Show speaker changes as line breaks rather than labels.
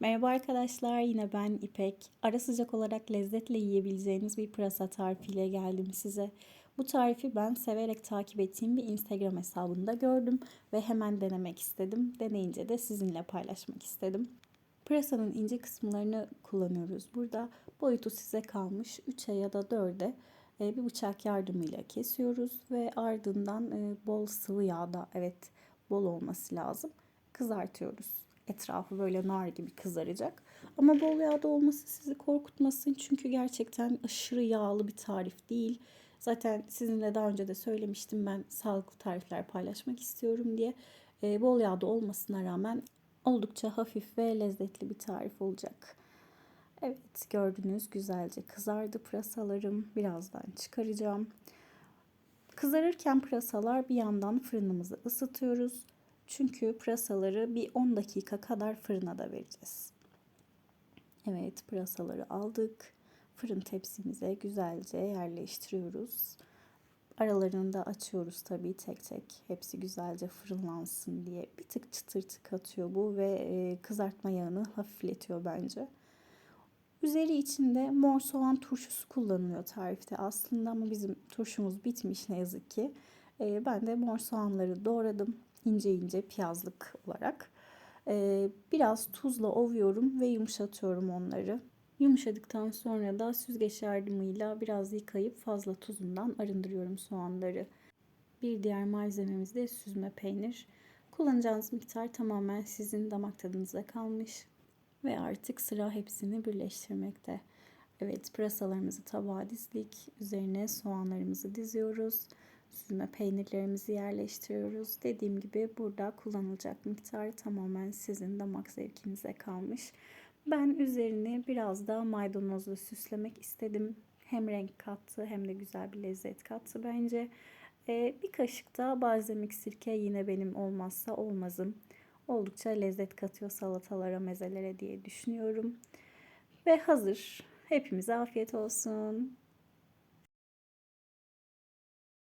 Merhaba arkadaşlar, yine ben İpek. Ara sıcak olarak lezzetle yiyebileceğiniz bir pırasa tarifiyle geldim size. Bu tarifi ben severek takip ettiğim bir Instagram hesabında gördüm ve hemen denemek istedim. Deneyince de sizinle paylaşmak istedim. Pırasanın ince kısımlarını kullanıyoruz burada. Boyutu size kalmış 3'e ya da 4'e e, bir bıçak yardımıyla kesiyoruz ve ardından e, bol sıvı yağda evet bol olması lazım kızartıyoruz. Etrafı böyle nar gibi kızaracak. Ama bol yağda olması sizi korkutmasın. Çünkü gerçekten aşırı yağlı bir tarif değil. Zaten sizinle daha önce de söylemiştim ben sağlıklı tarifler paylaşmak istiyorum diye. E, bol yağda olmasına rağmen oldukça hafif ve lezzetli bir tarif olacak. Evet gördünüz güzelce kızardı pırasalarım. Birazdan çıkaracağım. Kızarırken pırasalar bir yandan fırınımızı ısıtıyoruz. Çünkü pırasaları bir 10 dakika kadar fırına da vereceğiz. Evet pırasaları aldık. Fırın tepsimize güzelce yerleştiriyoruz. Aralarını da açıyoruz tabii tek tek. Hepsi güzelce fırınlansın diye. Bir tık çıtırtı katıyor bu ve e, kızartma yağını hafifletiyor bence. Üzeri içinde mor soğan turşusu kullanılıyor tarifte aslında ama bizim turşumuz bitmiş ne yazık ki. E, ben de mor soğanları doğradım ince ince piyazlık olarak. Ee, biraz tuzla ovuyorum ve yumuşatıyorum onları. Yumuşadıktan sonra da süzgeç yardımıyla biraz yıkayıp fazla tuzundan arındırıyorum soğanları. Bir diğer malzememiz de süzme peynir. Kullanacağınız miktar tamamen sizin damak tadınıza kalmış. Ve artık sıra hepsini birleştirmekte. Evet pırasalarımızı tabağa dizdik. Üzerine soğanlarımızı diziyoruz süzme peynirlerimizi yerleştiriyoruz. Dediğim gibi burada kullanılacak miktar tamamen sizin damak zevkinize kalmış. Ben üzerini biraz daha maydanozla süslemek istedim. Hem renk kattı hem de güzel bir lezzet kattı bence. Ee, bir kaşık da balzamik sirke yine benim olmazsa olmazım. Oldukça lezzet katıyor salatalara, mezelere diye düşünüyorum. Ve hazır. Hepimize afiyet olsun.